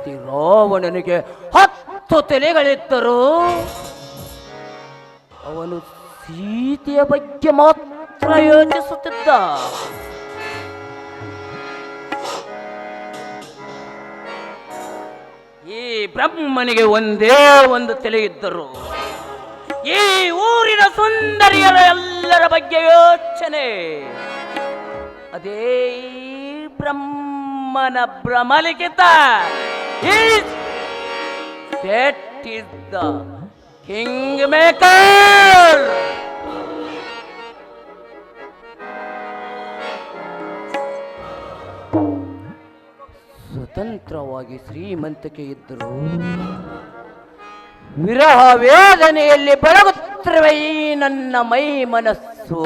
ಲಂಕಾಧಿಪತಿ ರಾವಣನಿಗೆ ಹತ್ತು ತಲೆಗಳಿದ್ದರು. ಅವನು ಸೀತೆಯ ಬಗ್ಗೆ ಮಾತ್ರ ಯೋಚಿಸುತ್ತಿದ್ದ. ಈ ಬ್ರಹ್ಮನಿಗೆ ಒಂದೇ ಒಂದು ತಲೆ ಇದ್ದರು. ಈ ಊರಿನ ಸುಂದರಿಯರ ಎಲ್ಲರ ಬಗ್ಗೆ ಯೋಚನೆ. ಅದೇ ಬ್ರಹ್ಮನ ಭ್ರಮಲಿಖಿತ that is the kingmaker ಸ್ವತಂತ್ರವಾಗಿ ಶ್ರೀಮಂತಿಕೆ ಇದ್ದರು ವಿರಹ ವೇದನೆಯಲ್ಲಿ ಬೆಳಗುತ್ತಿರುವ ಈ ನನ್ನ ಮೈ ಮನಸ್ಸು.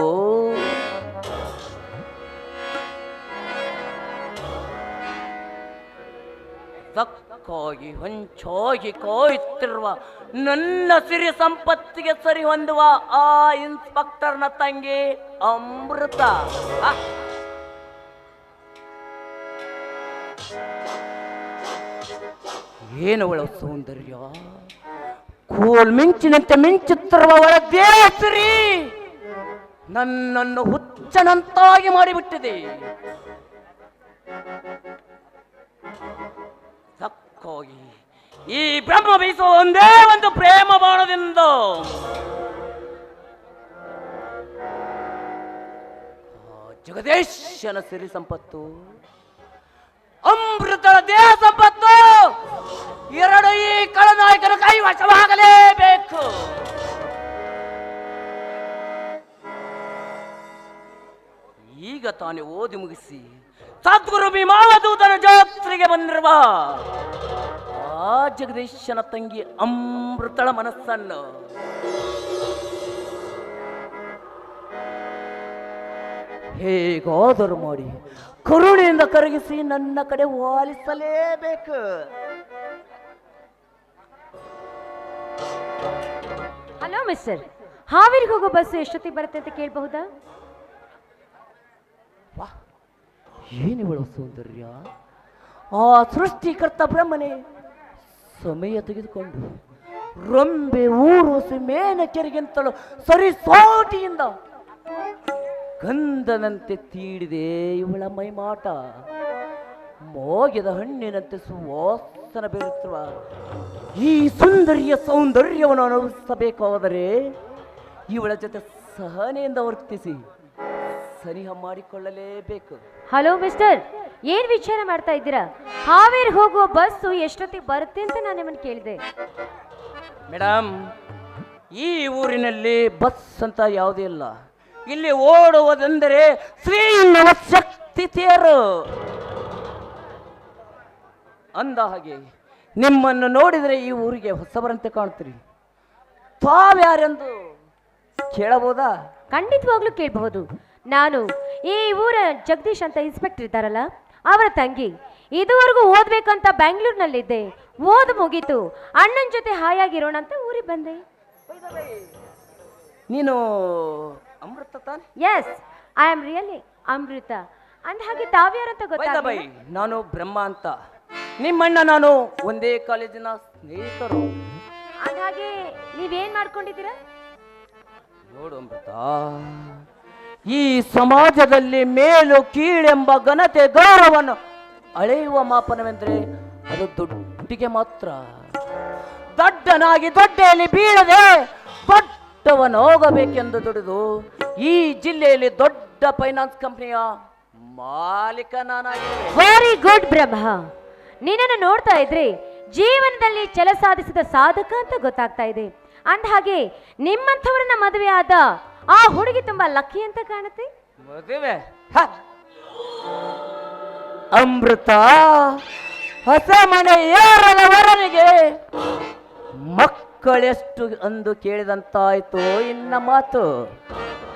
ತಕ್ಕಾಗಿ ಹೊಂಚಾಗಿ ಕಾಯುತ್ತಿರುವ ನನ್ನ ಸಿರಿ ಸಂಪತ್ತಿಗೆ ಸರಿ ಹೊಂದುವ ಆ ಇನ್ಸ್ಪೆಕ್ಟರ್ನ ತಂಗಿ ಅಮೃತ. ಏನು ಏನವಳ ಸೌಂದರ್ಯ? ಕೋಲ್ ಮಿಂಚಿನಂತೆ ಮಿಂಚುತ್ತಿರುವ ಒಳ ದೇವಶ್ರೀ ನನ್ನನ್ನು ಹುಚ್ಚನಂತಾಗಿ ಮಾಡಿಬಿಟ್ಟಿದೆ ತಕ್ಕಾಗಿ ಈ ಬ್ರಹ್ಮ ಬೀಸುವ ಒಂದೇ ಒಂದು ಪ್ರೇಮ ಬಾಣದಿಂದ. ಜಗದೇಶನ ಸಿರಿ ಸಂಪತ್ತು, ಅಮೃತದ ದೇಹ ಸಂಪತ್ತು, ಎರಡು ಈ ಕಳನಾಯಕನ ಕೈವಶವಾಗಲೇಬೇಕು. ಈಗ ತಾನೇ ಓದಿ ಮುಗಿಸಿ, ಸದ್ಗುರು ಭೀಮಾವಧೂತನ ಜಾತ್ರೆಗೆ ಬಂದಿರುವ ಆ ಜಗದೀಶನ ತಂಗಿ ಅಮೃತಳ ಮನಸ್ಸನ್ನು. ಹೇಗಾದರೂ ಮಾಡಿ ಕರುಣೆಯಿಂದ ಕರಗಿಸಿ ನನ್ನ ಕಡೆ ವಾಲಿಸಲೇಬೇಕು. ಹಲೋ ಮಿಸ್ಟರ್ ಹಾವೇರಿಗೆ ಹೋಗೋ ಬಸ್ ಎಷ್ಟೊತ್ತಿಗೆ ಬರುತ್ತೆ ಅಂತ ಕೇಳಬಹುದಾ? ಏನು ಸೌಂದರ್ಯ? ಆ ಸೃಷ್ಟಿಕರ್ತ ಬ್ರಹ್ಮನೇ. ಸಮಯ ತೆಗೆದುಕೊಂಡು ರೊಂಬೆ ಮೇನ ಮೇನಕೆರೆಗಿಂತಲೂ ಸರಿ ಸೋಟಿಯಿಂದ ಗಂಧನಂತೆ ತೀಡಿದೆ ಇವಳ ಮೈಮಾಟ. ಮೋಗದ ಹಣ್ಣಿನಂತೆ ಸುವಾಸನ ಬೀರುತ್ತಿರುವ ಈ ಸುಂದರಿಯ ಸೌಂದರ್ಯವನ್ನು ಅನುಭವಿಸಬೇಕಾದರೆ ಇವಳ ಜೊತೆ ಸಹನೆಯಿಂದ ವರ್ತಿಸಿ ಸನಿಹ ಮಾಡಿಕೊಳ್ಳಲೇಬೇಕು. ಹಲೋ ಮಿಸ್ಟರ್ ಏನ್ ವಿಚಾರ ಮಾಡ್ತಾ ಇದ್ದೀರಾ? ಹಾವೇರಿ ಹೋಗುವ ಬಸ್ಸು ಎಷ್ಟೊತ್ತಿಗೆ ಬರುತ್ತೆ ಅಂತ ನಾನು ನಿಮ್ಮನ್ನು ಕೇಳಿದೆ. ಮೇಡಮ್ ಈ ಊರಿನಲ್ಲಿ ಬಸ್ ಅಂತ ಯಾವುದೇ ಇಲ್ಲ. ಇಲ್ಲಿ ಓಡುವುದೆಂದರೆ ಶ್ರೀ ನವಶಕ್ತಿ ತೇರು ಅಂದ ಹಾಗೆ ನಿಮ್ಮನ್ನು ನೋಡಿದರೆ ಈ ಊರಿಗೆ ಹೊಸಬರಂತೆ ಕಾಣ್ತೀರಿ. ತಾವ್ಯಾರೆಂದು ಕೇಳಬಹುದಾ? ಖಂಡಿತವಾಗ್ಲೂ ಕೇಳಬಹುದು. ನಾನು ಈ ಊರ ಜಗದೀಶ್ ಅಂತ ಇನ್ಸ್ಪೆಕ್ಟರ್ ಇದ್ದಾರಲ್ಲ ಅವರ ತಂಗಿ ಇದುವರೆಗೂ ಓದ್ಬೇಕಂತ ಬೆಂಗಳೂರಿನಲ್ಲಿದ್ದೆ ಓದ್ ಮುಗೀತು. ಅಣ್ಣನ ಜೊತೆ ಹಾಯಾಗಿರೋಣ ಅಂತ ಊರಿಗೆ ಬಂದೆ. ನೀನು ಅಮೃತ ತಾನೆ? Yes I am really Amrita. ಅಂದ ಹಾಗೆ ತಾವ್ಯಾರಂತ ಬೈ ಗೊತ್ತಾಗ ನಾನು ಬ್ರಹ್ಮ ಅಂತ. ನಿಮ್ಮಣ್ಣ ನಾನು ಒಂದೇ ಕಾಲೇಜಿನ ಸ್ನೇಹಿತರು. ಅಂದ ಹಾಗೆ ನೀವೇನ್ ಮಾಡ್ಕೊಂಡಿದ್ದೀರಾ? ನೋಡು ಅಮೃತ ಈ ಸಮಾಜದಲ್ಲಿ ಮೇಲು ಕೀಳೆಂಬ ಘನತೆ ಗೌರವವನ್ನು ಅಳೆಯುವ ಮಾಪನವೆಂದರೆ ಅದು ದುಡ್ಡಿಗೆ ಮಾತ್ರ. ದೊಡ್ಡನಾಗಿ ದೊಡ್ಡೆಯಲ್ಲಿ ಬೀಳದೆ ದೊಡ್ಡವನಾಗಬೇಕೆಂದು ದುಡಿದು ಈ ಜಿಲ್ಲೆಯಲ್ಲಿ ದೊಡ್ಡ ಫೈನಾನ್ಸ್ ಕಂಪನಿಯ ಮಾಲೀಕ ವೆರಿ ಗುಡ್ ಬ್ರಹ್ಮ. ನಿನ್ನನ್ನು ನೋಡ್ತಾ ಇದ್ರೆ ಜೀವನದಲ್ಲಿ ಛಲ ಸಾಧಿಸಿದ ಸಾಧಕ ಅಂತ ಗೊತ್ತಾಗ್ತಾ ಇದೆ. ಅಂದ ಹಾಗೆ ನಿಮ್ಮಂಥವ್ರನ್ನ ಮದುವೆ ಆದ ಆ ಹುಡುಗಿ ತುಂಬಾ ಲಕ್ಕಿ ಅಂತ ಕಾಣುತ್ತೆ. ಮದುವೆ. ಹ. ಅಮೃತ ಹೊಸ ಮನೆ ವರನಿಗೆ ಮಕ್ಕಳೆಷ್ಟು ಅಂದು ಕೇಳಿದಂತಾಯ್ತು ಇನ್ನ ಮಾತು.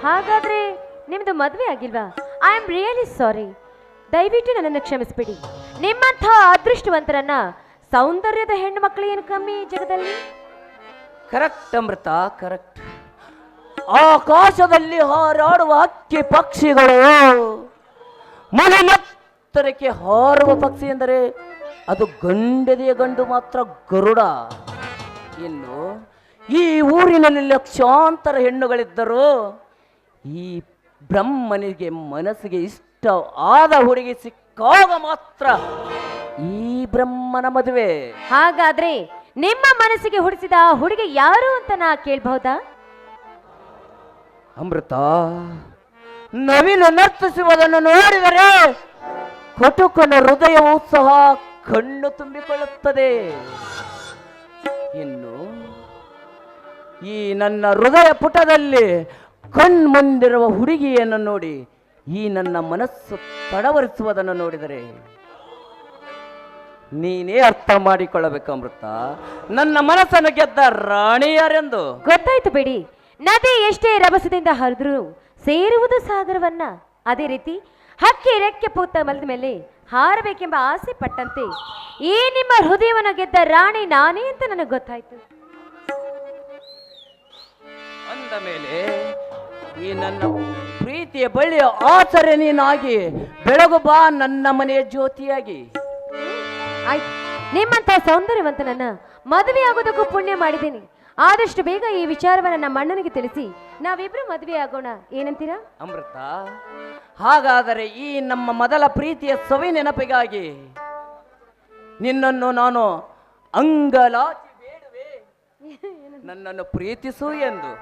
ಹಾಗಾದ್ರೆ ನಿಮ್ದು ಮದ್ವೆ ಆಗಿಲ್ವಾ? ಐ ಆಮ್ ರಿಯಲಿ ಸಾರಿ ದಯವಿಟ್ಟು ನನ್ನನ್ನು ಕ್ಷಮಿಸ್ಬಿಡಿ. ನಿಮ್ಮಂಥ ಅದೃಷ್ಟವಂತರನ್ನ ಸೌಂದರ್ಯದ ಹೆಣ್ಣು ಮಕ್ಕಳು ಏನು ಕಮ್ಮಿ ಈ ಜಗದಲ್ಲಿ? ಕರೆಕ್ಟ್ ಅಮೃತ ಕರೆಕ್ಟ್ ಆಕಾಶದಲ್ಲಿ ಹಾರಾಡುವ ಹಕ್ಕಿ ಪಕ್ಷಿಗಳು. ಮನೆನೆತ್ತರಕ್ಕೆ ಹಾರುವ ಪಕ್ಷಿ ಎಂದರೆ ಅದು ಗಂಡದೆಯ ಗಂಡು ಮಾತ್ರ ಗರುಡ. ಇನ್ನು ಈ ಊರಿನಲ್ಲಿ ಲಕ್ಷಾಂತರ ಹೆಣ್ಣುಗಳಿದ್ದರು. ಈ ಬ್ರಹ್ಮನಿಗೆ ಮನಸ್ಸಿಗೆ ಇಷ್ಟ ಆದ ಹುಡುಗಿ ಸಿಕ್ಕಾಗ ಮಾತ್ರ ಈ ಬ್ರಹ್ಮನ ಮದುವೆ. ಹಾಗಾದ್ರೆ ನಿಮ್ಮ ಮನಸ್ಸಿಗೆ ಹುಡಿಸಿದ ಆ ಹುಡುಗಿ ಯಾರು ಅಂತ ನಾ ಕೇಳ್ಬಹುದಾ? ಅಮೃತ. ನವಿಲು ನರ್ತಿಸುವುದನ್ನು ನೋಡಿದರೆ ಕಟುಕನ ಹೃದಯವು ಸಹ ಕಣ್ಣು ತುಂಬಿಕೊಳ್ಳುತ್ತದೆ. ಇನ್ನು ಈ ನನ್ನ ಹೃದಯ ಪುಟದಲ್ಲಿ ಕಣ್ಮುಂದಿರುವ ಹುಡುಗಿಯನ್ನು ನೋಡಿ ಈ ನನ್ನ ಮನಸ್ಸು ತಡವರಿಸುವುದನ್ನು ನೋಡಿದರೆ ನೀನೇ ಅರ್ಥ ಮಾಡಿಕೊಳ್ಳಬೇಕು ಅಮೃತ. ನನ್ನ ಮನಸ್ಸನ್ನು ಗೆದ್ದ ರಾಣಿಯಾರೆಂದು. ಗೊತ್ತಾಯ್ತು ಬಿಡಿ. ನದಿ ಎಷ್ಟೇ ರಭಸದಿಂದ ಹರಿದ್ರೂ ಸೇರುವುದು ಸಾಗರವನ್ನ. ಅದೇ ರೀತಿ ಹಕ್ಕಿ ರೆಕ್ಕೆ ಪೂತ ಮಲದ ಮೇಲೆ ಹಾರಬೇಕೆಂಬ ಆಸೆ ಪಟ್ಟಂತೆ. ಈ ನಿಮ್ಮ ಹೃದಯವನ್ನು ಗೆದ್ದ ರಾಣಿ ನಾನೇ ಅಂತ ನನಗೆ ಗೊತ್ತಾಯ್ತು. ಅಂದ ಮೇಲೆ ಈ ನನ್ನ ಪ್ರೀತಿಯ ಬಳ್ಳಿಯ ಆಚರಣೆ ನೀನಾಗಿ ಬೆಳಗು ಬಾ ನನ್ನ ಮನೆಯ ಜ್ಯೋತಿಯಾಗಿ. ಆಯ್ತು. ನಿಮ್ಮಂತ ಸೌಂದರ್ಯವಂತನನ್ನ ಮದುವೆ ಆಗೋದಕ್ಕೂ ಪುಣ್ಯ ಮಾಡಿದ್ದೀನಿ. ಆದಷ್ಟು ಬೇಗ ಈ ವಿಚಾರವನ್ನ ನಮ್ಮ ಅಣ್ಣನಿಗೆ ತಿಳಿಸಿ. ನಾವಿಬ್ರು ಮದುವೆ ಆಗೋಣ. ಏನಂತೀರಾ? ಅಮೃತ, ಹಾಗಾದರೆ ಈ ನಮ್ಮ ಮೊದಲ ಪ್ರೀತಿಯ ಸವಿ ನೆನಪಿಗಾಗಿ ನಿನ್ನನ್ನು ನಾನು ಅಂಗಲಾಚಿ ಬೇಡುವೆ. ನನ್ನನ್ನು ಪ್ರೀತಿಸು ಎಂದು.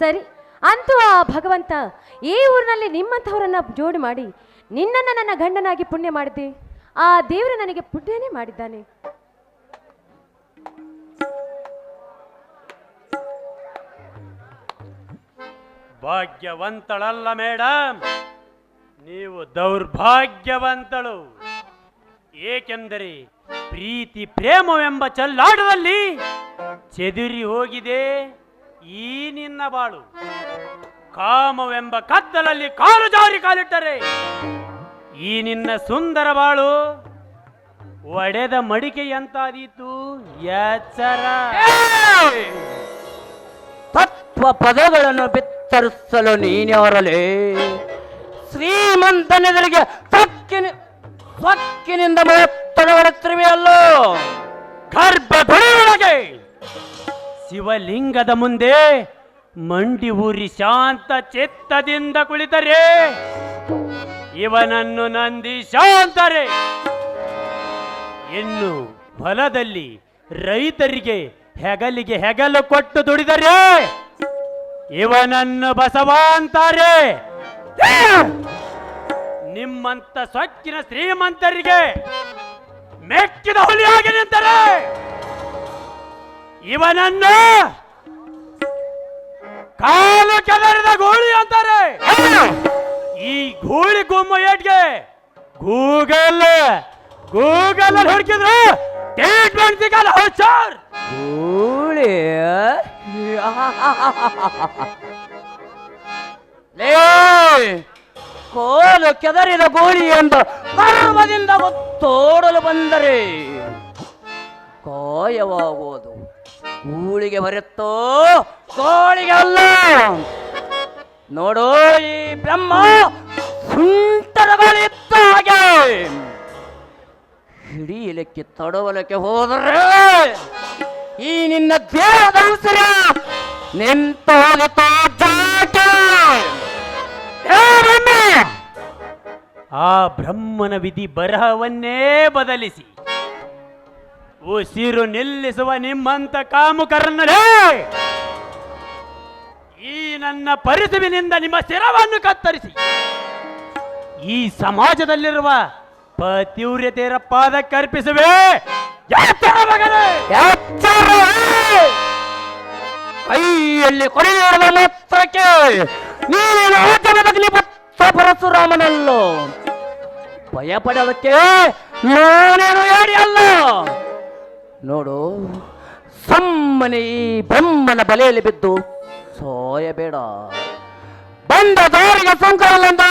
ಸರಿ, ಅಂತೂ ಆ ಭಗವಂತ ಈ ಊರಿನಲ್ಲಿ ನಿಮ್ಮಂಥವರನ್ನ ಜೋಡಿ ಮಾಡಿ ನಿನ್ನನ್ನು ನನ್ನ ಗಂಡನಾಗಿ ಪುಣ್ಯ ಮಾಡಿದ್ದೆ? ಆ ದೇವರು ನನಗೆ ಪುಣ್ಯನೇ ಮಾಡಿದ್ದಾನೆ. ಭಾಗ್ಯವಂತಳಲ್ಲ ಮೇಡಮ್ ನೀವು ದೌರ್ಭಾಗ್ಯವಂತಳು. ಏಕೆಂದರೆ ಪ್ರೀತಿ ಪ್ರೇಮವೆಂಬ ಚಲ್ಲಾಡದಲ್ಲಿ ಚೆದುರಿ ಹೋಗಿದೆ. ಈ ನಿನ್ನ ಬಾಳು. ಕಾಮವೆಂಬ ಕತ್ತಲಲ್ಲಿ ಕಾಲು ಜಾರಿ ಕಾಲಿಟ್ಟರೆ. ಈ ನಿನ್ನ ಸುಂದರ ಬಾಳು ಒಡೆದ ಮಡಿಕೆಯಂತಾದೀತು. ಎಚ್ಚರ. ತತ್ವ ಪದಗಳನ್ನು ಬಿತ್ತರಿಸಲು ನೀನ್ಯಾರಲೇ ಶ್ರೀಮಂತನೆದುರಿಗೆ ಸೊಕ್ಕಿನ ಸೊಕ್ಕಿನಿಂದ ಮಾತನಾಡುತ್ತಿರುವೆಯಲ್ಲೋ ಗರ್ಭಗುಡಿಯೊಳಗೆ ಶಿವಲಿಂಗದ ಮುಂದೆ ಮಂಡಿ ಊರಿ ಶಾಂತ ಚಿತ್ತದಿಂದ ಕುಳಿತರೆ. ಇವನನ್ನು ನಂದಿ ಶಾಂತರೆ. ಇನ್ನು ಹೊಲದಲ್ಲಿ ರೈತರಿಗೆ ಹೆಗಲಿಗೆ ಹೆಗಲು ಕೊಟ್ಟು ದುಡಿದರೆ ಇವನನ್ನು ಬಸವ ಅಂತಾರೆ ನಿಮ್ಮಂತ ಸೊಕ್ಕಿನ ಶ್ರೀಮಂತರಿಗೆ ಮೆಕ್ಕಿದ ಹುಲಿಯಾಗಿ ನಿಂತರೆ. ಇವನನ್ನು ಕಾಲು ಕೆದರಿದ ಗೋಳಿ ಅಂತಾರೆ. ಈ ಗೋಳಿ ಗುಮ್ಮ ಏಟ್ಗೆ ಗೂಗಲ್ ಗೂಗಲ್ ಅಲ್ಲಿ ಹುಡುಕಿದ್ರು. ಟ್ರೀಟ್ಮೆಂಟ್ ಸಿಗಲ್ಲ ಗೂಳಿ? ಕೋಲು ಕೆದರಿದ ಗೋಳಿ ಎಂದು ಗರ್ವದಿಂದ ತೋಡಲು ಬಂದರೆ ಕಾಯವಾಗುವುದು. ಗೂಳಿಗೆ ಬರುತ್ತೋ? ಕೋಳಿಗೆ ಅಲ್ಲ. ನೋಡು ಈ ಬ್ರಹ್ಮ ಸುಂಟರ ಗಾಳಿ ಇದ್ದ ಹಾಗೆ ಹಿಡಿಯಲಿಕ್ಕೆ ತಡವಲಕ್ಕೆ ಹೋದರೆ ಈ ನಿನ್ನ ದೇಹದ ಉಸಿರ! ಆ ಬ್ರಹ್ಮನ ವಿಧಿ ಬರಹವನ್ನೇ ಬದಲಿಸಿ. ಉಸಿರು ನಿಲ್ಲಿಸುವ ನಿಮ್ಮಂತ ಕಾಮುಕರನ್ನಲೇ ಈ ನನ್ನ ಪರಿಸುವಿನಿಂದ ನಿಮ್ಮ ಶಿರವನ್ನು ಕತ್ತರಿಸಿ. ಈ ಸಮಾಜದಲ್ಲಿರುವ ಪತಿವ್ರತೆಯರ ಮಗನೇ! ಎಚ್ಚರ! ಕೈಯಲ್ಲಿ ಕೊನೆಯಿರುವ ಮಾತ್ರಕ್ಕೆ ನೀನೇನು ಪುತ್ರ ಪರಶುರಾಮನಲ್ಲೋ. ಭಯ ಪಡೋದಕ್ಕೆ ನಾನೇನು ಹೇಳಿ ಅಲ್ಲ? ನೋಡು ಸುಮ್ಮನೆ ಈ ಬ್ರಹ್ಮನ ಬಲೆಯಲ್ಲಿ ಬಿದ್ದು ಸೋಯಬೇಡ. ಬಂದ ದಾರಿಗೆ ಸಂಕರಲೆಂದು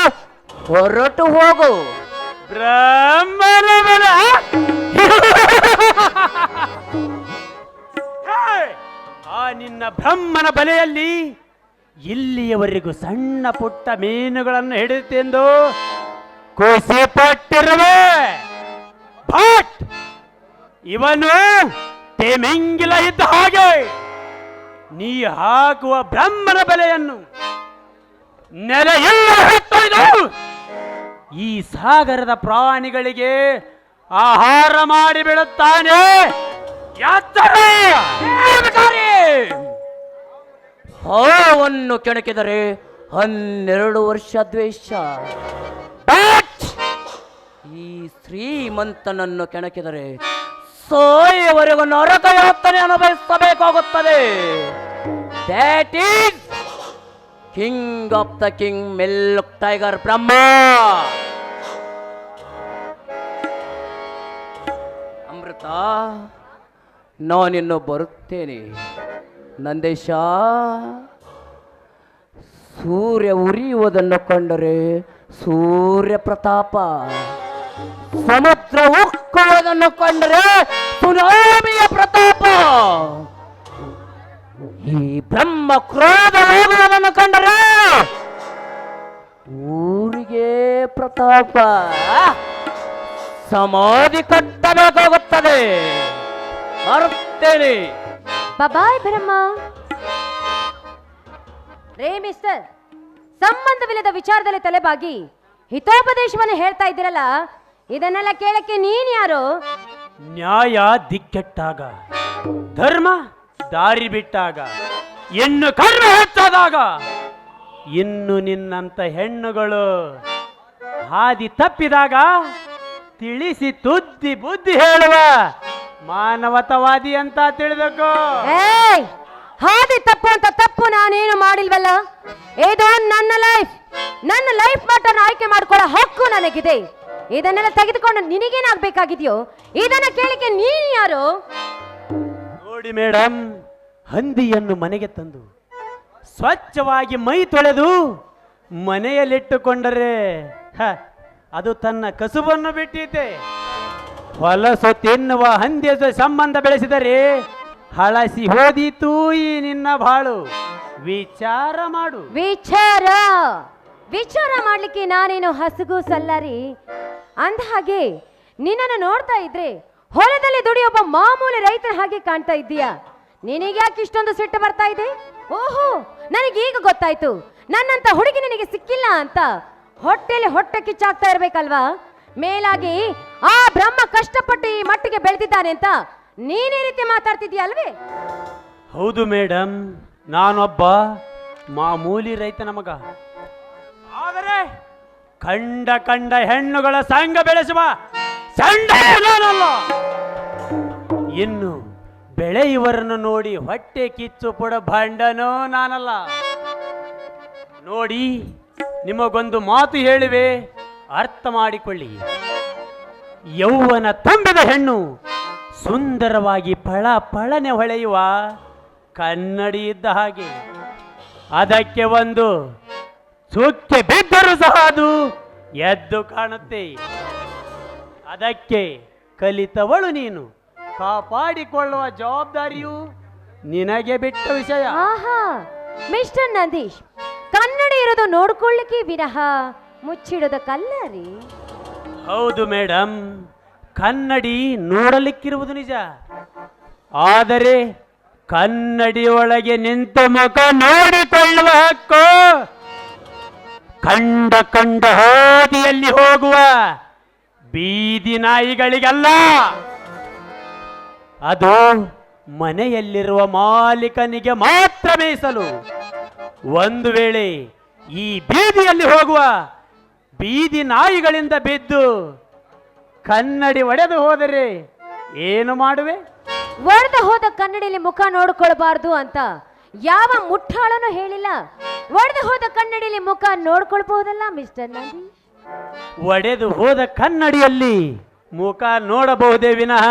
ಹೊರಟು ಹೋಗು. ಬ್ರಹ್ಮನ ಬಲ! ಆ? ನಿನ್ನ ಬ್ರಹ್ಮನ ಬಲೆಯಲ್ಲಿ ಇಲ್ಲಿಯವರೆಗೂ ಸಣ್ಣ ಪುಟ್ಟ ಮೀನುಗಳನ್ನು ಹಿಡಿತೆಂದು ಖುಷಿ ಪಟ್ಟಿರುವೆ ಇವನು ತೇಮೆಂಗಿಲ ಇದ್ದ ಹಾಗೆ ನೀ ಹಾಕುವ ಬ್ರಹ್ಮನ ಬೆಲೆಯನ್ನು ನೆಲ ಎಲ್ಲ ಹೊತ್ತೊಯ್ದು ಈ ಸಾಗರದ ಪ್ರಾಣಿಗಳಿಗೆ ಆಹಾರ ಮಾಡಿ ಬಿಡುತ್ತಾನೆ! ಹಾವನ್ನು ಕೆಣಕಿದರೆ ಹನ್ನೆರಡು ವರ್ಷ ದ್ವೇಷ. ಈ ಶ್ರೀಮಂತನನ್ನು ಕೆಣಕಿದರೆ ಸೋಯವರೆಗೂ ನರಕ ಯಾತನೆ ಅನುಭವಿಸಬೇಕಾಗುತ್ತದೆ. That is king of the king milk tiger Brahma Amrita ನಾನಿನ್ನು ಬರುತ್ತೇನೆ. ನಂದೇಶ, ಸೂರ್ಯ ಉರಿಯುವುದನ್ನು ಕಂಡರೆ ಸೂರ್ಯ ಪ್ರತಾಪ ಸಮುದ್ರ ಉಕ್ಕುವುದನ್ನು ಕಂಡರೆ ಸುನಾಮಿಯ ಪ್ರತಾಪ. ಈ ಬ್ರಹ್ಮ ಕ್ರೋಧ ಹೋಗುವುದನ್ನು ಕಂಡರೆ ಊರಿಗೆ ಪ್ರತಾಪ. ಸಮಾಧಿ ಕಟ್ಟಬೇಕಾಗುತ್ತದೆ. ಬರುತ್ತೇನೆ ಬಾಯ್ ಬ್ರಹ್ಮ. ರೇ ಮಿಸ್ಟರ್ ಸಂಬಂಧವಿಲ್ಲದ ವಿಚಾರದಲ್ಲಿ ತಲೆಬಾಗಿ ಹಿತೋಪದೇಶವನ್ನು ಹೇಳ್ತಾ ಇದ್ದೀರಲ್ಲ ಇದನ್ನೆಲ್ಲ ಕೇಳಕ್ಕೆ ನೀನ್ ಯಾರು? ನ್ಯಾಯ ದಿಕ್ಕೆಟ್ಟಾಗ ಧರ್ಮ ದಾರಿ ಬಿಟ್ಟಾಗ ಹೆಣ್ಣು ಕರ್ಮ ಹೆಚ್ಚಾದಾಗ ಇನ್ನು ನಿನ್ನಂತ ಹೆಣ್ಣುಗಳು ಹಾದಿ ತಪ್ಪಿದಾಗ ತಿಳಿಸಿ ತುದ್ದಿ ಬುದ್ಧಿ ಹೇಳುವ ಮಾನವತವಾದಿ ಅಂತ ತಿಳಿದಕ್ಕೋ ಏಯ್ ಹಾದಿ ತಪ್ಪು ಅಂತ ತಪ್ಪು ನಾನೇನು ಮಾಡಿಲ್ವಲ್ಲ? ಇದು ನನ್ನ ಲೈಫ್ ನನ್ನ ಲೈಫ್ ಪಾರ್ಟ್ನರ್ ಆಯ್ಕೆ ಮಾಡ್ಕೊಳ್ಳೋ ಹಕ್ಕು ನನಗಿದೆ. ಇದನ್ನೆಲ್ಲ ತೆಗೆದುಕೊಂಡು ನಿನಗೇನಾಗಬೇಕಾಗಿದೆಯೋ? ಇದನ್ನ ಕೇಳಿಕೆ ನೀನ್ ಯಾರು? ನೋಡಿ ಮೇಡಮ್ ಹಂದಿಯನ್ನು ಮನೆಗೆ ತಂದು ಸ್ವಚ್ಛವಾಗಿ ಮೈ ತೊಳೆದು ಮನೆಯಲ್ಲಿಟ್ಟುಕೊಂಡರೆ ಹ, ಅದು ತನ್ನ ಕಸುಬನ್ನು ಬಿಟ್ಟಿದೆ. ಹೊಲಸು ತಿನ್ನುವ ಹಂದಿಯ ಜೊತೆ ಸಂಬಂಧ ಬೆಳೆಸಿದರೆ ಹಳಸಿ ಹೋದೀತು ಈ ನಿನ್ನ ಬಾಳು. ವಿಚಾರ ಮಾಡು. ವಿಚಾರ! ವಿಚಾರ ಮಾಡ್ಲಿಕ್ಕೆ ನಾನೇನು ಹಸುಗು ಸಲ್ಲರಿ. ಅಂದ ಹಾಗೆ ನಿನ್ನನ್ನು ನೋಡ್ತಾ ಇದ್ರೆ ಹೊಲದಲ್ಲಿ ದುಡಿಯೊಬ್ಬ ಮಾಮೂಲಿ ರೈತರ ಹಾಗೆ ಕಾಣ್ತಾ ಇದ್ದೀಯಾ? ನಿನಗೆ ಯಾಕೆ ಇಷ್ಟೊಂದು ಸಿಟ್ಟು ಬರ್ತಾ ಇದೆ? ಓಹೋ ನನಗೆ ಈಗ ಗೊತ್ತಾಯ್ತು. ನನ್ನಂತ ಹುಡುಗಿ ನಿನಗೆ ಸಿಕ್ಕಿಲ್ಲ ಅಂತ. ಹೊಟ್ಟೆಲಿ ಹೊಟ್ಟೆ ಕಿಚ್ಚಾಗ್ತಾ ಇರ್ಬೇಕಲ್ವಾ? ಮೇಲಾಗಿ ಆ ಬ್ರಹ್ಮ ಕಷ್ಟಪಟ್ಟು ಈ ಮಟ್ಟಿಗೆ ಬೆಳೆದಿದ್ದಾನೆ ಅಂತ ನೀನೇ ರೀತಿ ಮಾತಾಡ್ತಿದ್ಯಾ ಅಲ್ವೇ ಹೌದು ಮೇಡಮ್ ನಾನೊಬ್ಬ ಮಾಮೂಲಿ ರೈತನ ಮಗ. ಆದರೆ ಕಂಡ ಕಂಡ ಹೆಣ್ಣುಗಳ ಸಂಘ ಬೆಳೆಸುವ ಸಂಡ ಇನ್ನು ಬೆಳೆಯುವರನ್ನು ನೋಡಿ ಹೊಟ್ಟೆ ಕಿಚ್ಚು ಪುಡ ಭಂಡನೋ ನಾನಲ್ಲ. ನೋಡಿ, ನಿಮಗೊಂದು ಮಾತು ಹೇಳುವೆ, ಅರ್ಥ ಮಾಡಿಕೊಳ್ಳಿ. ಯೌವನ ತುಂಬಿದ ಹೆಣ್ಣು ಸುಂದರವಾಗಿ ಫಳ ಫಳನೆ ಹೊಳೆಯುವ ಕನ್ನಡಿ ಇದ್ದ ಹಾಗೆ. ಅದಕ್ಕೆ ಒಂದು ಚುಕ್ಕೆ ಬಿದ್ದರೂ ಸಹ ಅದು ಎದ್ದು ಕಾಣುತ್ತೆ. ಅದಕ್ಕೆ ಕಲಿತವಳು ನೀನು. ಕಾಪಾಡಿಕೊಳ್ಳುವ ಜವಾಬ್ದಾರಿಯು ನಿನಗೆ ಬಿಟ್ಟ ವಿಷಯ. ಆಹಾ ಮಿಸ್ಟರ್ ನಂದೀಶ್ ಕನ್ನಡ ಇರೋದು ನೋಡ್ಕೊಳ್ಳಿಕ್ಕೆ ವಿನಃ ಮುಚ್ಚಿಡದ ಕಲ್ಲರಿ. ಹೌದು ಮೇಡಮ್ ಕನ್ನಡಿ ನೋಡಲಿಕ್ಕಿರುವುದು ನಿಜ. ಆದರೆ ಕನ್ನಡಿಯೊಳಗೆ ನಿಂತ ಮುಖ ನೋಡಿಕೊಳ್ಳುವ ಹಕ್ಕು ಕಂಡ ಕಂಡ ಹಾದಿಯಲ್ಲಿ ಹೋಗುವ ಬೀದಿ ನಾಯಿಗಳಿಗಲ್ಲ. ಅದು ಮನೆಯಲ್ಲಿರುವ ಮಾಲೀಕನಿಗೆ ಮಾತ್ರ ಮೀಸಲು ಒಂದು ವೇಳೆ ಈ ಬೀದಿಯಲ್ಲಿ ಹೋಗುವ ಬೀದಿ ನಾಯಿಗಳಿಂದ ಬಿದ್ದು ಕನ್ನಡಿ ಒಡೆದು ಹೋದರೆ ಏನು ಮಾಡುವೆ? ಒಡೆದು ಹೋದ ಕನ್ನಡಿಯಲ್ಲಿ ಮುಖ ನೋಡ್ಕೊಳ್ಬಾರ್ದು ಅಂತ ಯಾವ ಮುಟ್ಟಾಳನು ಹೇಳಿಲ್ಲ. ಒಡೆದು ಹೋದ ಕನ್ನಡಿಲಿ ಮುಖ ನೋಡ್ಕೊಳ್ಬಹುದಲ್ಲ ಮಿಸ್ಟರ್ ನಂದಿ? ಒಡೆದು ಹೋದ ಕನ್ನಡಿಯಲ್ಲಿ ಮುಖ ನೋಡಬಹುದೇ ವಿನಃ.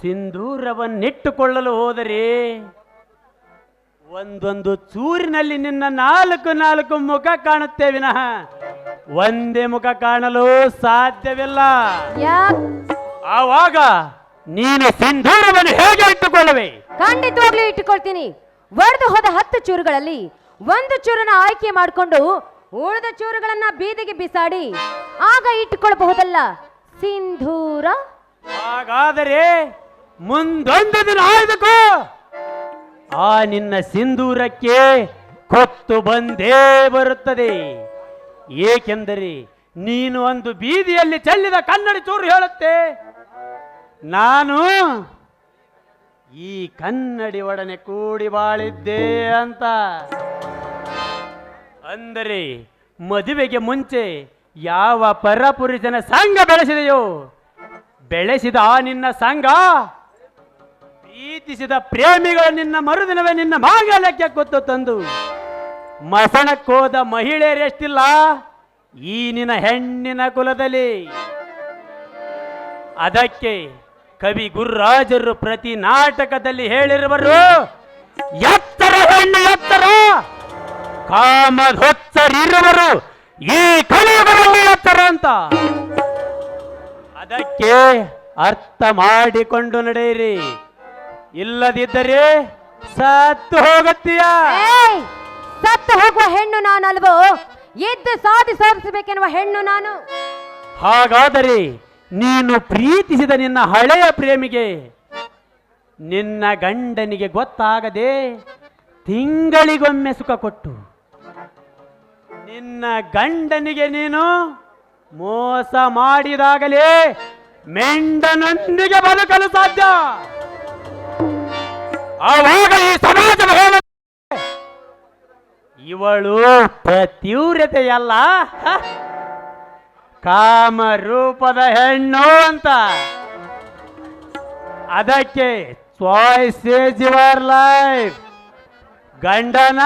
ಸಿಂಧೂರವನ್ನಿಟ್ಟುಕೊಳ್ಳಲು ಹೋದರೆ ಒಂದೊಂದು ಚೂರಿನಲ್ಲಿ ನಿನ್ನ ನಾಲ್ಕು ನಾಲ್ಕು ಮುಖ ಕಾಣುತ್ತೆ ವಿನಃ. ಒಂದೇ ಮುಖ ಕಾಣಲು ಸಾಧ್ಯವಿಲ್ಲ. ಆವಾಗ ನೀನು ಸಿಂಧೂರವನ್ನು ಹೇಗೆ ಇಟ್ಟುಕೊಳ್ಳುವೆ? ಖಂಡಿತವಾಗ್ಲೂ ಇಟ್ಟುಕೊಳ್ತೀನಿ. ಒಡೆದು ಹೋದ ಹತ್ತು ಚೂರುಗಳಲ್ಲಿ ಒಂದು ಚೂರನ್ನ ಆಯ್ಕೆ ಮಾಡಿಕೊಂಡು ಉಳಿದ ಚೂರುಗಳನ್ನ ಬೀದಿಗೆ ಬಿಸಾಡಿ ಆಗ ಇಟ್ಟುಕೊಳ್ಳಬಹುದಲ್ಲ ಸಿಂಧೂರ? ಹಾಗಾದರೆ ಮುಂದೊಂದು ದಿನ ಆಯ್ದಕ್ಕ ಆ ನಿನ್ನ ಸಿಂಧೂರಕ್ಕೆ ಕೊತ್ತು ಬಂದೇ ಬರುತ್ತದೆ. ಏಕೆಂದರೆ ನೀನು ಒಂದು ಬೀದಿಯಲ್ಲಿ ಚೆಲ್ಲಿದ ಕನ್ನಡಿ ಚೂರು ಹೇಳುತ್ತೆ. ನಾನು ಈ ಕನ್ನಡಿ ಒಡನೆ ಕೂಡಿ ಬಾಳಿದ್ದೆ ಅಂತ. ಅಂದರೆ ಮದುವೆಗೆ ಮುಂಚೆ ಯಾವ ಪರಪುರುಷನ ಸಂಘ ಬೆಳೆಸಿದೆಯೋ, ಬೆಳೆಸಿದ ಆ ನಿನ್ನ ಸಂಘ, ಪ್ರೀತಿಸಿದ ಪ್ರೇಮಿಗಳು ನಿನ್ನ ಮರುದಿನವೇ ನಿನ್ನ ಮಾಂಗಲ್ಯಕ್ಕೆ ಗೊತ್ತು ತಂದು. ಮಸಣಕ್ಕೋದ ಮಹಿಳೆಯರೆಷ್ಟಿಲ್ಲ ಈ ನಿನ್ನ ಹೆಣ್ಣಿನ ಕುಲದಲ್ಲಿ. ಅದಕ್ಕೆ ಕವಿ ಗುರುರಾಜರು ಪ್ರತಿ ನಾಟಕದಲ್ಲಿ ಹೇಳಿರುವರು ಎತ್ತರ ಹೆಣ್ಣು ಎತ್ತರ ಕಾಮಧೊಚ್ಚರಿರುವರು ಈ ಕಲಿಯುಗದಲ್ಲಿ ಎತ್ತರ ಅಂತ. ಅದಕ್ಕೆ ಅರ್ಥ ಮಾಡಿಕೊಂಡು ನಡೆಯಿರಿ. ಇಲ್ಲದಿದ್ದರೆ ಸತ್ತು ಹೋಗುತ್ತೀಯ! ಸತ್ತು ಹೋಗುವ ಹೆಣ್ಣು ನಾನಲ್ವೋ? ಎದ್ದು ಸಾಧಿ ಸಾಧಿಸಬೇಕೆನ್ನುವ ಹೆಣ್ಣು ನಾನು? ಹಾಗಾದರೆ ನೀನು ಪ್ರೀತಿಸಿದ ನಿನ್ನ ಹಳೆಯ ಪ್ರೇಮಿಗೆ ನಿನ್ನ ಗಂಡನಿಗೆ ಗೊತ್ತಾಗದೆ ತಿಂಗಳಿಗೊಮ್ಮೆ ಸುಖ ಕೊಟ್ಟು ನಿನ್ನ ಗಂಡನಿಗೆ ನೀನು ಮೋಸ ಮಾಡಿದಾಗಲೇ ಮೆಂಡನೊಂದಿಗೆ ಬದುಕಲು ಸಾಧ್ಯ ಆವಾಗ ಈ ಇವಳು ತೀವ್ರತೆಯಲ್ಲ ಹ? ಕಾಮ ರೂಪದ ಹೆಣ್ಣು ಅಂತ. ಅದಕ್ಕೆ ಚಾಯ್ಸ್ ಇಸ್ ಯುವರ್ ಲೈಫ್ ಗಂಡನ?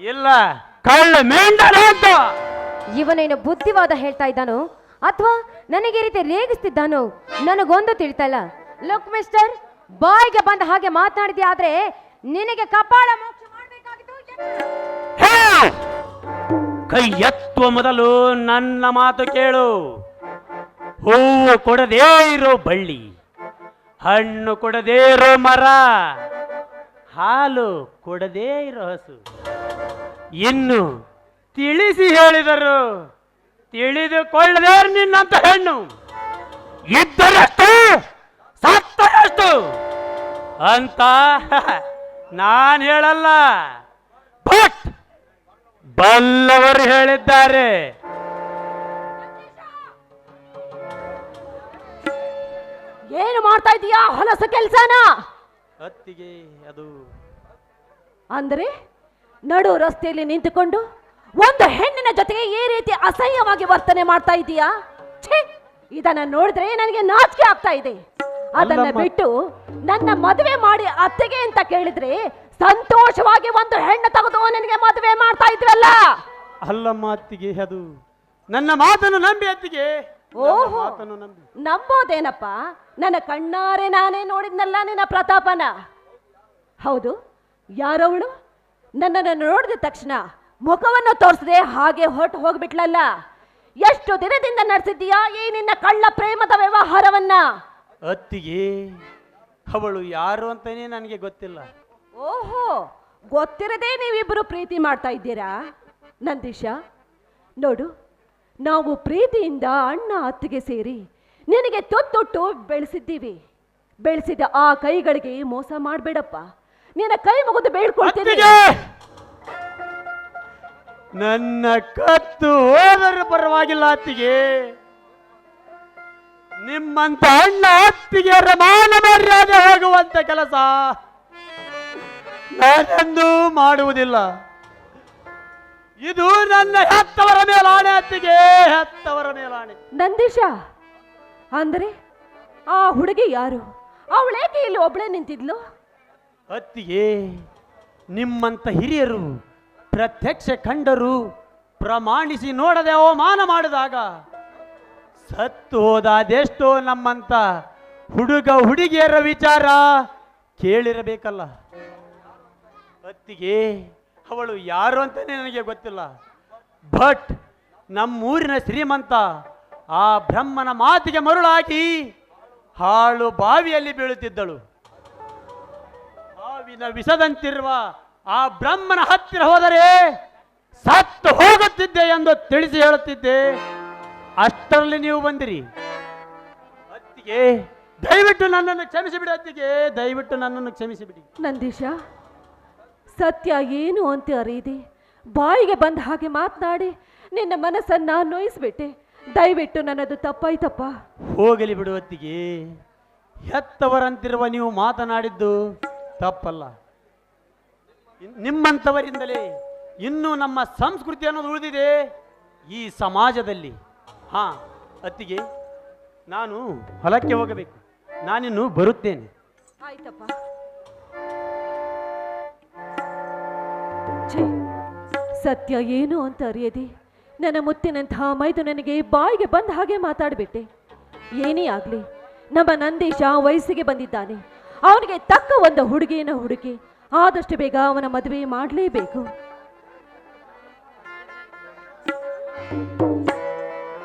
ಇಲ್ಲ. ಕಳ್ಳ ಮೇಂಡನ ಅಂತ. ಇವನೇನು ಬುದ್ಧಿವಾದ ಹೇಳ್ತಾ ಇದ್ದಾನೋ ಅಥವಾ ನನಗೆ ಈ ರೀತಿ ರೇಗಿಸ್ತಿದ್ದಾನೋ ನನಗೊಂದು ತಿಳಿತಲ್ಲ ಲುಕ್ ಮಿಸ್ಟರ್ ಬಾಯಿಗೆ ಬಂದ ಹಾಗೆ ಮಾತನಾಡಿದೆ ಆದ್ರೆ ನಿನಗೆ ಕಪಾಳ ಮೋಕ್ಷ ಮಾಡಬೇಕಾಗಿತ್ತು! ಕೈ ಎತ್ತುವ ಮೊದಲು ನನ್ನ ಮಾತು ಕೇಳು. ಹೂವು ಕೊಡದೇ ಇರೋ ಬಳ್ಳಿ, ಹಣ್ಣು ಕೊಡದೇ ಇರೋ ಮರ, ಹಾಲು ಕೊಡದೇ ಇರೋ ಹಸು. ಇನ್ನು ತಿಳಿಸಿ ಹೇಳಿದರು ತಿಳಿದುಕೊಳ್ಳದೆ ನಿನ್ನಂತ ಹೆಣ್ಣು. ಇದ್ದರಷ್ಟು ಸತ್ತರಷ್ಟು ಅಂತ ನಾನು ಹೇಳಲ್ಲ. ಬಟ್ ಬಲ್ಲವರು ಹೇಳಿದ್ದಾರೆ. ಏನು ಮಾಡ್ತಾ ಇದೀಯಾ? ಹೊಲಸ ಕೆಲಸನ? ಅತ್ತಿಗೆ ಅದು. ಅಂದ್ರೆ ನಡು ರಸ್ತೆಯಲ್ಲಿ ನಿಂತುಕೊಂಡು ಒಂದು ಹೆಣ್ಣಿನ ಜೊತೆಗೆ ಈ ರೀತಿ ಅಸಹ್ಯವಾಗಿ ವರ್ತನೆ ಮಾಡ್ತಾ ಇದೀಯಾ? ಛೇ ಇದನ್ನ ನೋಡಿದ್ರೆ ನನಗೆ ನಾಚಿಕೆ ಆಗ್ತಾ ಇದೆ. ಅದನ್ನ ಬಿಟ್ಟು ನನ್ನ ಮದುವೆ ಮಾಡಿ ಅತ್ತೆಗೆ ಅಂತ ಕೇಳಿದ್ರೆ ಸಂತೋಷವಾಗಿ ಒಂದು ಹೆಣ್ಣು ತೆಗೆದು ನಿನಗೆ ಮದುವೆ ಮಾಡ್ತಾ ಇದ್ರಲ್ಲ ಅಲ್ಲಮ್ಮ ಅತ್ತಿಗೆ ಅದು. ನನ್ನ ಮಾತನ್ನು ನಂಬಿ ಅತ್ತಿಗೆ. ನನ್ನ ಓಹೋ. ಮಾತನ್ನು ನಂಬಿ. ನಂಬೋದೇನಪ್ಪ? ನನ್ನ ಕಣ್ಣಾರೆ ನಾನೇ ನೋಡಿದ್ನಲ್ಲ ನಿನ್ನ ಪ್ರತಾಪನ. ಹೌದು ಯಾರವಳು? ನನ್ನನ್ನು ನೋಡಿದ ತಕ್ಷಣ ಮುಖವನ್ನು ತೋರಿಸದೆ ಹಾಗೆ ಹೊರಟು ಹೋಗ್ಬಿಟ್ಲಲ್ಲ? ಎಷ್ಟು ದಿನದಿಂದ ನಡೆಸಿದ್ದೀಯಾ ಈ ನಿನ್ನ ಕಳ್ಳ ಪ್ರೇಮದ ವ್ಯವಹಾರವನ್ನ? ಅತ್ತಿಗೆ ಅವಳು ಯಾರು ಅಂತಾನೆ ನನಗೆ ಗೊತ್ತಿಲ್ಲ. ಓಹೋ, ಗೊತ್ತಿರದೇ ನೀವಿಬ್ಬರು ಪ್ರೀತಿ ಮಾಡ್ತಾ ಇದ್ದೀರಾ? ನಂದೀಶ, ನೋಡು, ನಾವು ಪ್ರೀತಿಯಿಂದ ಅಣ್ಣ ಅತ್ತಿಗೆ ಸೇರಿ ನಿನಗೆ ತೊತ್ತೊಟ್ಟು ಬೆಳೆಸಿದ್ದೀವಿ. ಬೆಳೆಸಿದ ಆ ಕೈಗಳಿಗೆ ಮೋಸ ಮಾಡಬೇಡಪ್ಪ. ನಿನ್ನ ಕೈ ಮುಗಿದು ಬೇಡ್ಕೊಳ್ತೀನಿ ನನ್ನ ಕತ್ತು ಹೋದರೂ ಪರವಾಗಿಲ್ಲ ಅತ್ತಿಗೆ ನಿಮ್ಮಂತ ಅಣ್ಣ ಅತ್ತಿಗೆ ಮಾನ ಮರ್ಯಾದೆ ಹೋಗುವಂತ ಕೆಲಸ. ನಾನೆಂದೂ ಮಾಡುವುದಿಲ್ಲ. ಇದು ನನ್ನ ಹೆತ್ತವರ ಮೇಲಾಣೆ ಅತ್ತಿಗೆ ಹೆತ್ತವರ ಮೇಲಾಣೆ. ನಂದೀಶ ಅಂದ್ರೆ ಆ ಹುಡುಗಿ ಯಾರು? ಅವಳೇಕೆ ಇಲ್ಲಿ ಒಬ್ಳೆ ನಿಂತಿದ್ಲು? ಅತ್ತಿಗೆ ನಿಮ್ಮಂತ ಹಿರಿಯರು ಪ್ರತ್ಯಕ್ಷ ಕಂಡರು ಪ್ರಮಾಣಿಸಿ ನೋಡದೆ ಅವಮಾನ ಮಾಡಿದಾಗ ಸತ್ತು ಹೋದಾದೆಷ್ಟೋ ನಮ್ಮಂತ ಹುಡುಗ ಹುಡುಗಿಯರ ವಿಚಾರ ಕೇಳಿರಬೇಕಲ್ಲ. ಅತ್ತಿಗೆ ಅವಳು ಯಾರು ಅಂತಲೇ ನನಗೆ ಗೊತ್ತಿಲ್ಲ. ಬಟ್ ನಮ್ಮೂರಿನ ಶ್ರೀಮಂತ ಆ ಬ್ರಹ್ಮನ ಮಾತಿಗೆ ಮರುಳಾಗಿ ಹಾಳು ಬಾವಿಯಲ್ಲಿ ಬೀಳುತ್ತಿದ್ದಳು. ಬಾವಿನ ವಿಷದಂತಿರುವ ಆ ಬ್ರಹ್ಮನ ಹತ್ತಿರ ಹೋದರೆ ಸತ್ತು ಹೋಗುತ್ತಿದ್ದೆ ಎಂದು ತಿಳಿಸಿ ಹೇಳುತ್ತಿದ್ದೆ. ಅಷ್ಟರಲ್ಲಿ ನೀವು ಬಂದಿರಿ. ಅತ್ತಿಗೆ ದಯವಿಟ್ಟು ನನ್ನನ್ನು ಕ್ಷಮಿಸಿಬಿಡಿ ಅತ್ತಿಗೆ, ದಯವಿಟ್ಟು ನನ್ನನ್ನು ಕ್ಷಮಿಸಿಬಿಡಿ. ನಂದೀಶ ಸತ್ಯ ಏನು ಅಂತ ಅರಿಯದೆ ಬಾಯಿಗೆ ಬಂದ ಹಾಗೆ ಮಾತನಾಡಿ ನಿನ್ನ ಮನಸ್ಸನ್ನ ನೋಯಿಸ್ಬಿಟ್ಟೆ. ದಯವಿಟ್ಟು ನನ್ನದು ತಪ್ಪಾಯ್ತಪ್ಪ. ಹೋಗಲಿ ಬಿಡು ಅತ್ತಿಗೆ. ಹೆತ್ತವರಂತಿರುವ ನೀವು ಮಾತನಾಡಿದ್ದು ತಪ್ಪಲ್ಲ. ನಿಮ್ಮಂಥವರಿಂದಲೇ ಇನ್ನೂ ನಮ್ಮ ಸಂಸ್ಕೃತಿ ಅನ್ನೋದು ಉಳಿದಿದೆ ಈ ಸಮಾಜದಲ್ಲಿ. ಹಾ ಅತ್ತಿಗೆ ನಾನು ಹೊಲಕ್ಕೆ ಹೋಗಬೇಕು. ನಾನಿನ್ನು ಬರುತ್ತೇನೆ. ಆಯ್ತಪ್ಪ. ಛೇ, ಸತ್ಯ ಏನು ಅಂತ ಅರಿಯದೆ ನನ್ನ ಮುತ್ತಿನಂತಹ ಮೈದು ನನಗೆ ಬಾಯಿಗೆ ಬಂದ ಹಾಗೆ ಮಾತಾಡ್ಬಿಟ್ಟೆ. ಏನೇ ಆಗಲಿ ನಮ್ಮ ನಂದೀಶ ವಯಸ್ಸಿಗೆ ಬಂದಿದ್ದಾನೆ. ಅವನಿಗೆ ತಕ್ಕ ಒಂದು ಹುಡುಗಿಯನ್ನು ಹುಡುಗಿ ಆದಷ್ಟು ಬೇಗ ಅವನ ಮದುವೆ ಮಾಡಲೇಬೇಕು.